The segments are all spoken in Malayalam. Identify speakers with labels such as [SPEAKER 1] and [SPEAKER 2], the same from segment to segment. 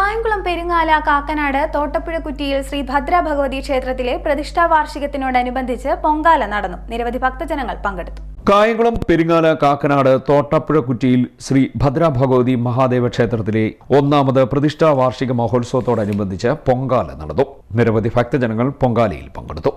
[SPEAKER 1] കായംകുളം പെരുങ്ങാല കാക്കനാട് തോട്ടപ്പുഴ കുറ്റിയിൽ ശ്രീ ഭദ്ര ഭഗവതി ക്ഷേത്രത്തിലെ പ്രതിഷ്ഠാ വാർഷികത്തിനോടനുബന്ധിച്ച് പൊങ്കാല നടന്നു. നിരവധി ഭക്തജനങ്ങൾ പങ്കെടുത്തു.
[SPEAKER 2] കായംകുളം പെരുങ്ങാല കാക്കനാട് തോട്ടപ്പുഴ കുറ്റിയിൽ ശ്രീ ഭദ്ര ഭഗവതി മഹാദേവ ക്ഷേത്രത്തിലെ ഒന്നാമത് പ്രതിഷ്ഠാ വാർഷിക മഹോത്സവത്തോടനുബന്ധിച്ച് പൊങ്കാല നടന്നു. നിരവധി ഭക്തജനങ്ങൾ പൊങ്കാലയിൽ പങ്കെടുത്തു.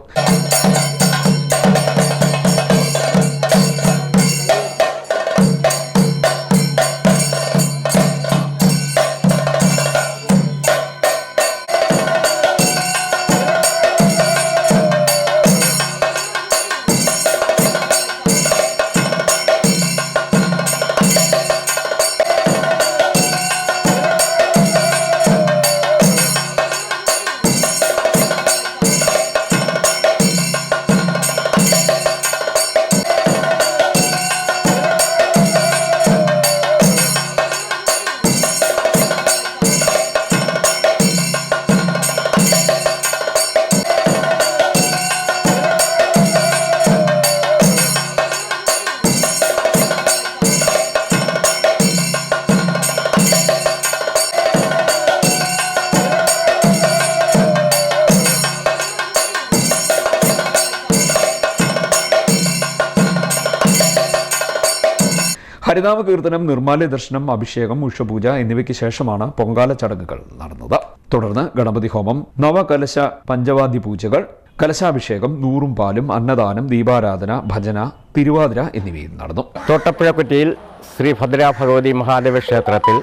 [SPEAKER 2] ഹരിനാമ കീർത്തനം നിർമ്മാല്യ ദർശനം അഭിഷേകം ഉഷപൂജ എന്നിവയ്ക്ക് ശേഷമാണ് പൊങ്കാല ചടങ്ങുകൾ നടന്നത്. തുടർന്ന് ഗണപതി ഹോമം നവകലശ പഞ്ചവാദി പൂജകൾ കലശാഭിഷേകം നൂറും പാലും അന്നദാനം ദീപാരാധന ഭജന തിരുവാതിര എന്നിവയും നടന്നു.
[SPEAKER 3] തോട്ടപ്പുഴക്കുറ്റിയിൽ ശ്രീ ഭദ്രാ ഭഗവതി മഹാദേവ ക്ഷേത്രത്തിൽ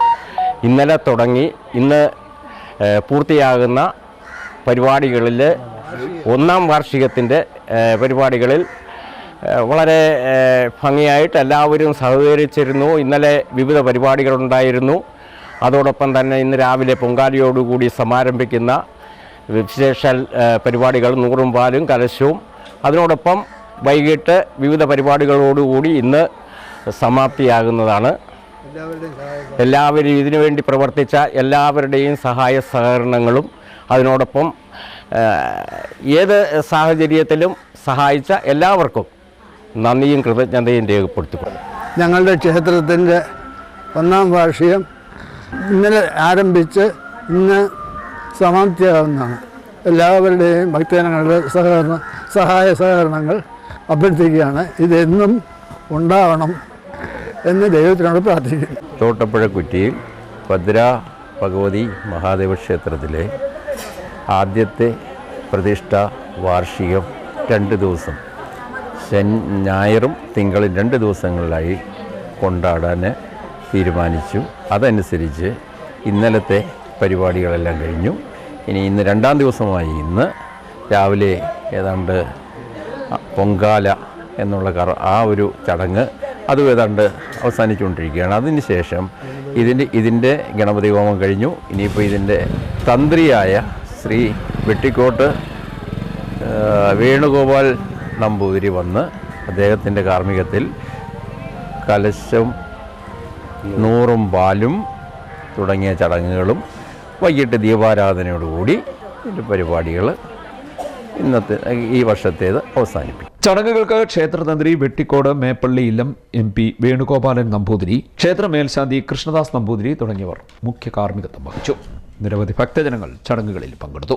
[SPEAKER 3] ഇന്നലെ തുടങ്ങി ഇന്ന് പൂർത്തിയാകുന്ന പരിപാടികളിൽ ഒന്നാം വാർഷികത്തിന്റെ പരിപാടികളിൽ വളരെ ഭംഗിയായിട്ട് എല്ലാവരും സഹകരിച്ചിരുന്നു. ഇന്നലെ വിവിധ പരിപാടികളുണ്ടായിരുന്നു. അതോടൊപ്പം തന്നെ ഇന്ന് രാവിലെ പൊങ്കാലിയോടുകൂടി സമാരംഭിക്കുന്ന വിശേഷ പരിപാടികൾ നൂറും പാലും കലശവും. അതിനോടൊപ്പം വൈകിട്ട് വിവിധ പരിപാടികളോടുകൂടി ഇന്ന് സമാപ്തിയാകുന്നതാണ്. എല്ലാവരും ഇതിനുവേണ്ടി പ്രവർത്തിച്ച എല്ലാവരുടെയും സഹായ സഹകരണങ്ങളും അതിനോടൊപ്പം ഏത് സാഹചര്യത്തിലും സഹായിച്ച എല്ലാവർക്കും നന്ദിയും കൃതജ്ഞതയും രേഖപ്പെടുത്തിക്കൊള്ളു.
[SPEAKER 4] ഞങ്ങളുടെ ക്ഷേത്രത്തിന്റെ ഒന്നാം വാർഷികം ഇന്നലെ ആരംഭിച്ച് ഇന്ന് സമാപ്തിയാകുന്നതാണ് എല്ലാവരുടെയും ഭക്തജനങ്ങളുടെ സഹകരണ സഹായ സഹകരണങ്ങൾ അഭ്യർത്ഥിക്കുകയാണ്. ഇതെന്നും ഉണ്ടാവണം എന്ന് ദൈവത്തിനോട് പ്രാർത്ഥിക്കുന്നു.
[SPEAKER 3] തോട്ടപ്പുഴ കുറ്റിയിൽ ഭദ്ര ഭഗവതി മഹാദേവ ക്ഷേത്രത്തിലെ ആദ്യത്തെ പ്രതിഷ്ഠ വാർഷികം രണ്ട് ദിവസം. ശൻ ഞായറും തിങ്കളും രണ്ട് ദിവസങ്ങളിലായി കൊണ്ടാടാൻ തീരുമാനിച്ചു. അതനുസരിച്ച് ഇന്നലത്തെ പരിപാടികളെല്ലാം കഴിഞ്ഞു. ഇനി ഇന്ന് രണ്ടാം ദിവസമായി ഇന്ന് രാവിലെ ഏതാണ്ട് പൊങ്കാല എന്നുള്ള കറ ആ ഒരു ചടങ്ങ് അതും ഏതാണ്ട് അവസാനിച്ചുകൊണ്ടിരിക്കുകയാണ്. അതിന് ശേഷം ഇതിന്റെ ഇതിന്റെ ഗണപതി ഹോമം കഴിഞ്ഞു. ഇനിയിപ്പോൾ ഇതിന്റെ തന്ത്രിയായ ശ്രീ വെട്ടിക്കോട്ട് വേണുഗോപാൽ നമ്പൂതിരി വന്ന് അദ്ദേഹത്തിന്റെ കാർമ്മികത്തിൽ കലശം നൂറും പാലും തുടങ്ങിയ ചടങ്ങുകളും വൈകിട്ട് ദീപാരാധനയോടുകൂടി ഇതിന്റെ പരിപാടികൾ ഇന്നത്തെ ഈ വർഷത്തേത് അവസാനിപ്പിക്കും.
[SPEAKER 2] ചടങ്ങുകൾക്ക് ക്ഷേത്രതന്ത്രി വെട്ടിക്കോട് മേപ്പള്ളി ഇല്ലം എം പി വേണുഗോപാലൻ നമ്പൂതിരി ക്ഷേത്ര മേൽശാന്തി കൃഷ്ണദാസ് നമ്പൂതിരി തുടങ്ങിയവർ മുഖ്യ കാർമ്മികത്വം വഹിച്ചു. നിരവധി ഭക്തജനങ്ങൾ ചടങ്ങുകളിൽ പങ്കെടുത്തു.